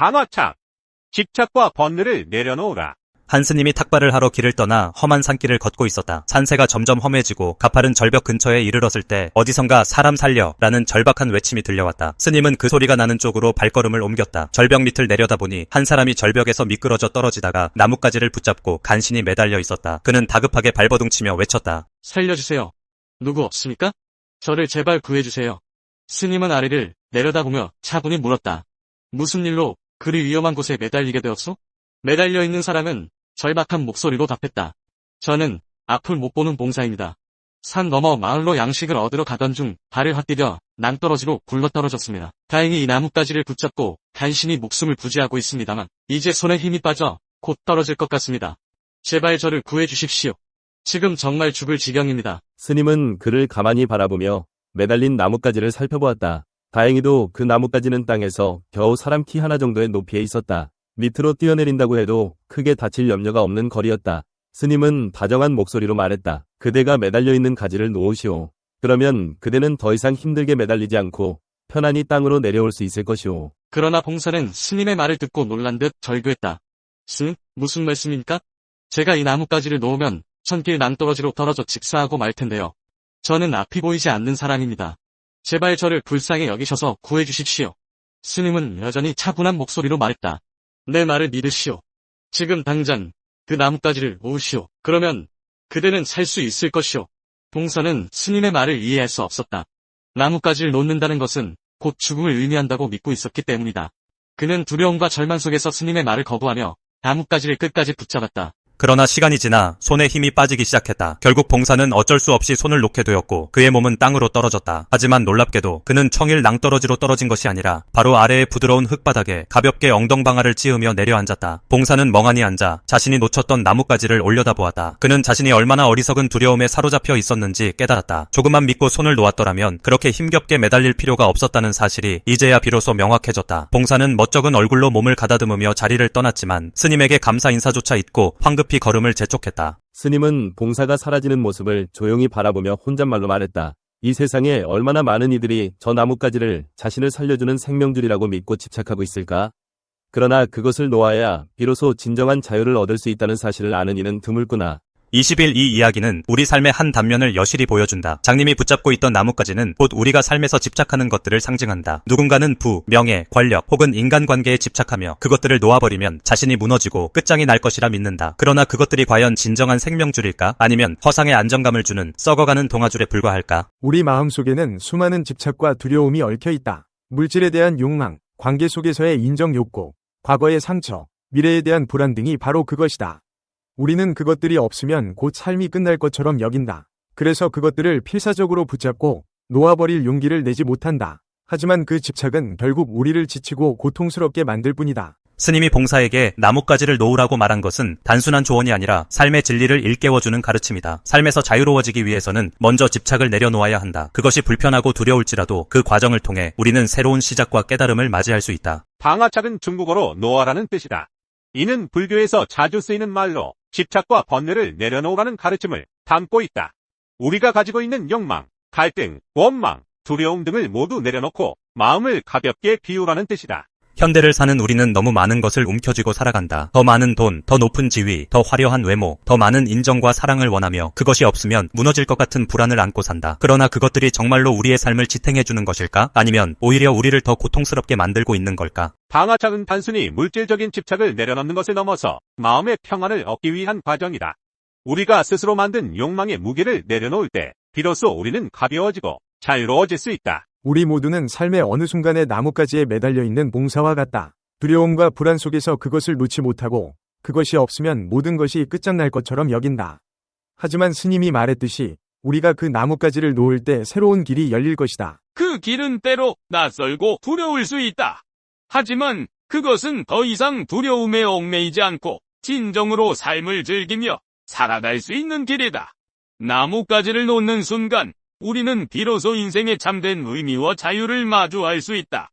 방어착. 집착과 번뇌를 내려놓으라. 한 스님이 탁발을 하러 길을 떠나 험한 산길을 걷고 있었다. 산세가 점점 험해지고 가파른 절벽 근처에 이르렀을 때 어디선가 사람 살려 라는 절박한 외침이 들려왔다. 스님은 그 소리가 나는 쪽으로 발걸음을 옮겼다. 절벽 밑을 내려다보니 한 사람이 절벽에서 미끄러져 떨어지다가 나뭇가지를 붙잡고 간신히 매달려 있었다. 그는 다급하게 발버둥치며 외쳤다. 살려주세요. 누구 없습니까? 저를 제발 구해주세요. 스님은 아래를 내려다보며 차분히 물었다. 무슨 일로 그리 위험한 곳에 매달리게 되었소? 매달려 있는 사람은 절박한 목소리로 답했다. 저는 앞을 못 보는 봉사입니다. 산 너머 마을로 양식을 얻으러 가던 중 발을 헛디뎌 낭떠러지로 굴러떨어졌습니다. 다행히 이 나뭇가지를 붙잡고 간신히 목숨을 부지하고 있습니다만 이제 손에 힘이 빠져 곧 떨어질 것 같습니다. 제발 저를 구해 주십시오. 지금 정말 죽을 지경입니다. 스님은 그를 가만히 바라보며 매달린 나뭇가지를 살펴보았다. 다행히도 그 나뭇가지는 땅에서 겨우 사람 키 하나 정도의 높이에 있었다. 밑으로 뛰어내린다고 해도 크게 다칠 염려가 없는 거리였다. 스님은 다정한 목소리로 말했다. 그대가 매달려 있는 가지를 놓으시오. 그러면 그대는 더 이상 힘들게 매달리지 않고 편안히 땅으로 내려올 수 있을 것이오. 그러나 봉사는 스님의 말을 듣고 놀란 듯 절규했다. 스님, 무슨 말씀입니까? 제가 이 나뭇가지를 놓으면 천길 낭떠러지로 떨어져 직사하고 말 텐데요. 저는 앞이 보이지 않는 사람입니다. 제발 저를 불쌍히 여기셔서 구해 주십시오. 스님은 여전히 차분한 목소리로 말했다. 내 말을 믿으시오. 지금 당장 그 나뭇가지를 놓으시오. 그러면 그대는 살 수 있을 것이오. 봉사는 스님의 말을 이해할 수 없었다. 나뭇가지를 놓는다는 것은 곧 죽음을 의미한다고 믿고 있었기 때문이다. 그는 두려움과 절망 속에서 스님의 말을 거부하며 나뭇가지를 끝까지 붙잡았다. 그러나 시간이 지나 손에 힘이 빠지기 시작했다. 결국 봉사는 어쩔 수 없이 손을 놓게 되었고 그의 몸은 땅으로 떨어졌다. 하지만 놀랍게도 그는 청일 낭떠러지로 떨어진 것이 아니라 바로 아래의 부드러운 흙바닥에 가볍게 엉덩방아를 찌으며 내려앉았다. 봉사는 멍하니 앉아 자신이 놓쳤던 나뭇가지를 올려다보았다. 그는 자신이 얼마나 어리석은 두려움에 사로잡혀 있었는지 깨달았다. 조금만 믿고 손을 놓았더라면 그렇게 힘겹게 매달릴 필요가 없었다는 사실이 이제야 비로소 명확해졌다. 봉사는 멋쩍은 얼굴로 몸을 가다듬으며 자리를 떠났지만 스님에게 감사 인사조차 잊고 황급 히 걸음을 재촉했다. 스님은 봉사가 사라지는 모습을 조용히 바라보며 혼잣말로 말했다. 이 세상에 얼마나 많은 이들이 저 나뭇가지를 자신을 살려주는 생명줄이라고 믿고 집착하고 있을까? 그러나 그것을 놓아야 비로소 진정한 자유를 얻을 수 있다는 사실을 아는 이는 드물구나. 20일 이 이야기는 우리 삶의 한 단면을 여실히 보여준다. 장님이 붙잡고 있던 나뭇가지는 곧 우리가 삶에서 집착하는 것들을 상징한다. 누군가는 부, 명예, 권력 혹은 인간관계에 집착하며 그것들을 놓아버리면 자신이 무너지고 끝장이 날 것이라 믿는다. 그러나 그것들이 과연 진정한 생명줄일까? 아니면 허상의 안정감을 주는 썩어가는 동아줄에 불과할까? 우리 마음 속에는 수많은 집착과 두려움이 얽혀 있다. 물질에 대한 욕망, 관계 속에서의 인정 욕구, 과거의 상처, 미래에 대한 불안 등이 바로 그것이다. 우리는 그것들이 없으면 곧 삶이 끝날 것처럼 여긴다. 그래서 그것들을 필사적으로 붙잡고 놓아버릴 용기를 내지 못한다. 하지만 그 집착은 결국 우리를 지치고 고통스럽게 만들 뿐이다. 스님이 봉사에게 나뭇가지를 놓으라고 말한 것은 단순한 조언이 아니라 삶의 진리를 일깨워주는 가르침이다. 삶에서 자유로워지기 위해서는 먼저 집착을 내려놓아야 한다. 그것이 불편하고 두려울지라도 그 과정을 통해 우리는 새로운 시작과 깨달음을 맞이할 수 있다. 방아착은 중국어로 노아라는 뜻이다. 이는 불교에서 자주 쓰이는 말로 집착과 번뇌를 내려놓으라는 가르침을 담고 있다. 우리가 가지고 있는 욕망, 갈등, 원망, 두려움 등을 모두 내려놓고 마음을 가볍게 비우라는 뜻이다. 현대를 사는 우리는 너무 많은 것을 움켜쥐고 살아간다. 더 많은 돈, 더 높은 지위, 더 화려한 외모, 더 많은 인정과 사랑을 원하며 그것이 없으면 무너질 것 같은 불안을 안고 산다. 그러나 그것들이 정말로 우리의 삶을 지탱해주는 것일까? 아니면 오히려 우리를 더 고통스럽게 만들고 있는 걸까? 방아착은 단순히 물질적인 집착을 내려놓는 것을 넘어서 마음의 평안을 얻기 위한 과정이다. 우리가 스스로 만든 욕망의 무게를 내려놓을 때 비로소 우리는 가벼워지고 자유로워질 수 있다. 우리 모두는 삶의 어느 순간에 나뭇가지에 매달려 있는 봉사와 같다. 두려움과 불안 속에서 그것을 놓지 못하고 그것이 없으면 모든 것이 끝장날 것처럼 여긴다. 하지만 스님이 말했듯이 우리가 그 나뭇가지를 놓을 때 새로운 길이 열릴 것이다. 그 길은 때로 낯설고 두려울 수 있다. 하지만 그것은 더 이상 두려움에 얽매이지 않고 진정으로 삶을 즐기며 살아갈 수 있는 길이다. 나뭇가지를 놓는 순간 우리는 비로소 인생의 참된 의미와 자유를 마주할 수 있다.